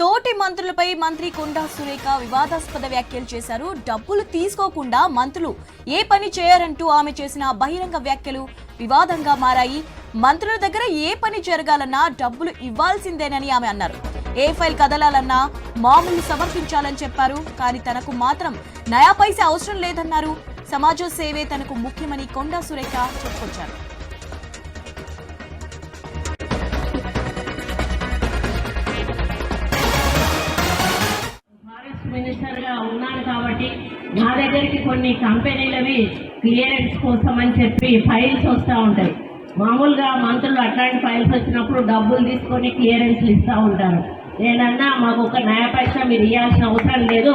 తోటి మంత్రులపై మంత్రి కొండా సురేఖ వివాదాస్పద వ్యాఖ్యలు చేశారు. డబ్బులు తీసుకోకుండా మంత్రులు ఏ పని చేయరంటూ ఆమె చేసిన బహిరంగ వ్యాఖ్యలు వివాదంగా మారాయి. మంత్రుల దగ్గర ఏ పని జరగాలన్నా డబ్బులు ఇవ్వాల్సిందేనని ఆమె అన్నారు. ఏ ఫైల్ కదలాలన్నా మామూలు సమర్పించాలని చెప్పారు. కానీ తనకు మాత్రం నయా పైసే అవసరం లేదన్నారు. సమాజ సేవే తనకు ముఖ్యమని కొండా సురేఖ చెప్పుకొచ్చారు. మినిస్టర్గా మినిస్టర్గా ఉన్నాను కాబట్టి నా దగ్గరికి కొన్ని కంపెనీలవి క్లియరెన్స్ కోసం అని చెప్పి ఫైల్స్ వస్తూ ఉంటాయి. మామూలుగా మంత్రులు అట్లాంటి ఫైల్స్ వచ్చినప్పుడు డబ్బులు తీసుకొని క్లియరెన్స్లు ఇస్తూ ఉంటారు. నేనన్నా మాకు ఒక న్యాయపక్ష మీరు ఇవ్వాల్సిన అవసరం లేదు.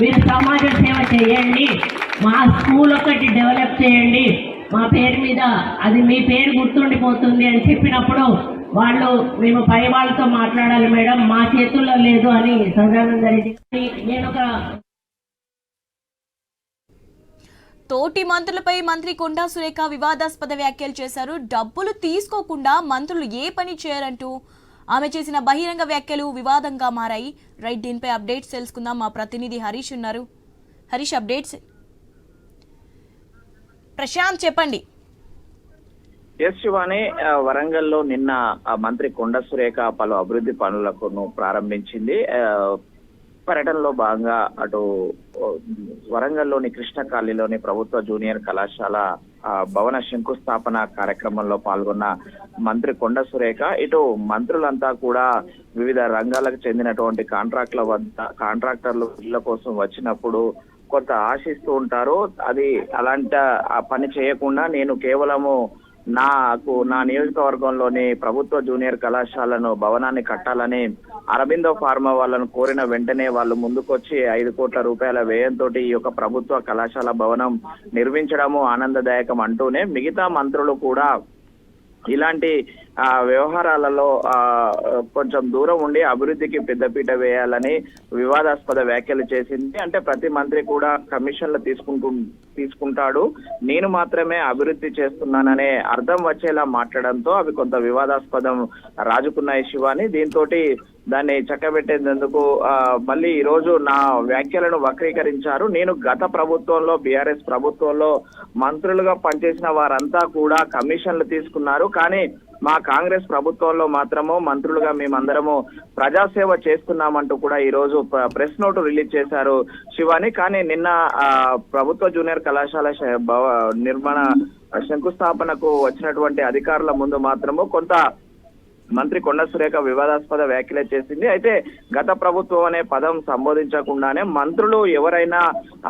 మీరు సమాజ సేవ చేయండి. మా స్కూల్ ఒకటి డెవలప్ చేయండి. మా పేరు మీద అది మీ పేరు గుర్తుండిపోతుంది అని చెప్పినప్పుడు వాళ్ళు మేము పై వాళ్ళతో మాట్లాడాలి మేడం. మా చేతుల్లో లేదు అని సదానంద రెడ్డి నేను ఒక తోటి మంత్రులపై మంత్రి కొండా సురేఖ వివాదాస్పద వ్యాఖ్యలు చేశారు. డబ్బులు తీసుకోకుండా మంత్రులు ఏ పని చేయరంటూ ఆమె చేసిన బహిరంగ వ్యాఖ్యలు వివాదంగా మారాయి. రైట్ దీనిపై అప్డేట్స్ తెలుసుకుందాం. మా ప్రతినిధి హరీష్ ఉన్నారు. హరీష్ అప్డేట్స్? ప్రశాంత్ చెప్పండి. ఎస్ శివాని వరంగల్లో నిన్న మంత్రి కొండ సురేఖ పలు అభివృద్ధి పనులను ప్రారంభించింది. పర్యటనలో భాగంగా అటు వరంగల్లోని కృష్ణ కాలనీలోని ప్రభుత్వ జూనియర్ కళాశాల భవన శంకుస్థాపన కార్యక్రమంలో పాల్గొన్న మంత్రి కొండ సురేఖ ఇటు మంత్రులంతా కూడా వివిధ రంగాలకు చెందినటువంటి కాంట్రాక్ట్ల వద్ద కాంట్రాక్టర్లు ఇళ్ళ కోసం వచ్చినప్పుడు కొంత ఆశిస్తూ ఉంటారు. అది అలాంటి ఆ పని చేయకుండా నేను కేవలము నాకు నా నియోజకవర్గంలోని ప్రభుత్వ జూనియర్ కళాశాలను భవనాన్ని కట్టాలని అరబిందో ఫార్మా వాళ్ళను కోరిన వెంటనే వాళ్ళు ముందుకొచ్చి ఐదు కోట్ల రూపాయల వ్యయంతో ఈ యొక్క ప్రభుత్వ కళాశాల భవనం నిర్మించడము ఆనందదాయకం అంటూనే మిగతా మంత్రులు కూడా ఇలాంటి ఆ, వ్యవహారాలలో ఆ, కొంచెం దూరం ఉండి అభివృద్ధికి పెద్దపీట వేయాలని వివాదాస్పద వ్యాఖ్యలు చేసింది. అంటే ప్రతి మంత్రి కూడా కమిషన్లు తీసుకుంటు తీసుకుంటాడు. నేను మాత్రమే అభివృద్ధి చేస్తున్నాననే అర్థం వచ్చేలా మాట్లాడడంతో అవి కొంత వివాదాస్పదం రాజుకున్నాయి శివాని. దీంతో దాన్ని చక్కబెట్టేందుకు మళ్ళీ ఈ రోజు నా వ్యాఖ్యలను వక్రీకరించారు. నేను గత ప్రభుత్వంలో బీఆర్ఎస్ ప్రభుత్వంలో మంత్రులుగా పనిచేసిన వారంతా కూడా కమిషన్లు తీసుకున్నారు. కానీ మా కాంగ్రెస్ ప్రభుత్వంలో మాత్రము మంత్రులుగా మేమందరము ప్రజాసేవ చేస్తున్నామంటూ కూడా ఈ రోజు ప్ర- ప్రెస్ నోటు రిలీజ్ చేశారు శివాని. కానీ నిన్న ప్రభుత్వ జూనియర్ కళాశాల శ- భవ- నిర్మాణ శంకుస్థాపనకు వచ్చినటువంటి అధికారుల ముందు మాత్రము కొంత మంత్రి కొండ సురేఖ వివాదాస్పద వ్యాఖ్యలు చేసింది. అయితే గత ప్రభుత్వం అనే పదం సంబోధించకుండానే మంత్రులు ఎవరైనా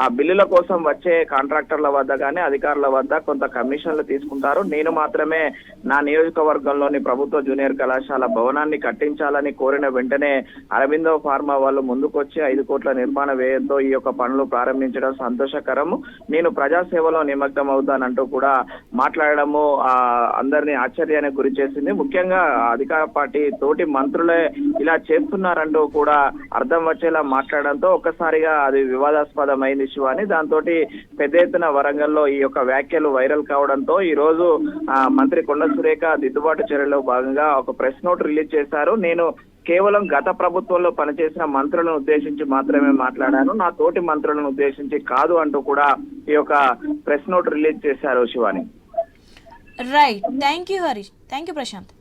ఆ బిల్లుల కోసం వచ్చే కాంట్రాక్టర్ల వద్ద కానీ అధికారుల వద్ద కొంత కమిషన్లు తీసుకుంటారు. నేను మాత్రమే నా నియోజకవర్గంలోని ప్రభుత్వ జూనియర్ కళాశాల భవనాన్ని కట్టించాలని కోరిన వెంటనే అరవిందో ఫార్మా వాళ్ళు ముందుకొచ్చి ఐదు కోట్ల నిర్మాణ వ్యయంతో ఈ యొక్క పనులు ప్రారంభించడం సంతోషకరము. నేను ప్రజాసేవలో నిమగ్నం అవుతానంటూ కూడా మాట్లాడడము ఆ అందరినీ ఆశ్చర్యానికి గురి చేసింది. ముఖ్యంగా అధికార పార్టీ తోటి మంత్రులే ఇలా చేస్తున్నారంటూ కూడా అర్థం వచ్చేలా మాట్లాడడంతో ఒక్కసారిగా అది వివాదాస్పదమైంది శివాని దాంతో పెద్ద ఎత్తున వరంగల్లో ఈ యొక్క వ్యాఖ్యలు వైరల్ కావడంతో ఈ రోజు మంత్రి కొండ సురేఖ దిద్దుబాటు చర్యలో భాగంగా ఒక ప్రెస్ నోట్ రిలీజ్ చేశారు. నేను కేవలం గత ప్రభుత్వంలో పనిచేసిన మంత్రులను ఉద్దేశించి మాత్రమే మాట్లాడాను. నా తోటి మంత్రులను ఉద్దేశించి కాదు అంటూ కూడా ఈ యొక్క ప్రెస్ నోట్ రిలీజ్ చేశారు Shivani. Right thank you Harish thank you Prashanth